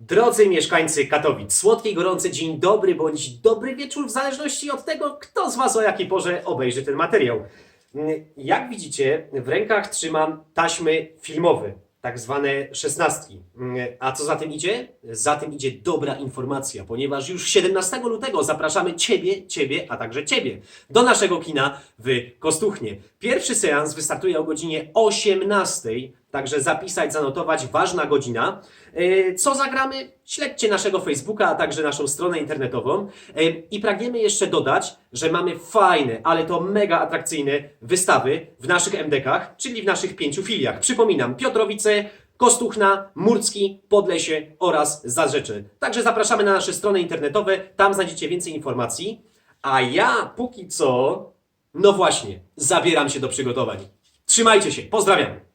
Drodzy mieszkańcy Katowic, słodki, gorący dzień dobry bądź dobry wieczór, w zależności od tego, kto z Was o jakiej porze obejrzy ten materiał. Mm, Jak widzicie, w rękach trzymam taśmy filmowe, tak zwane szesnastki. Mm, A co za tym idzie? Za tym idzie dobra informacja, ponieważ już 17 lutego zapraszamy Ciebie, Ciebie, a także Ciebie do naszego kina w Kostuchnie. Pierwszy seans wystartuje o godzinie 18, także zapisać, zanotować, ważna godzina. E, Co zagramy? Śledźcie naszego Facebooka, a także naszą stronę internetową. E, I pragniemy jeszcze dodać, że mamy fajne, ale to mega atrakcyjne wystawy w naszych MDK-ach, czyli w naszych pięciu filiach. Przypominam, Piotrowice, Kostuchna, Murcki, Podlesie oraz Zarzecze. Także zapraszamy na nasze strony internetowe, tam znajdziecie więcej informacji. A ja póki co, no właśnie, zabieram się do przygotowań. Trzymajcie się, pozdrawiam!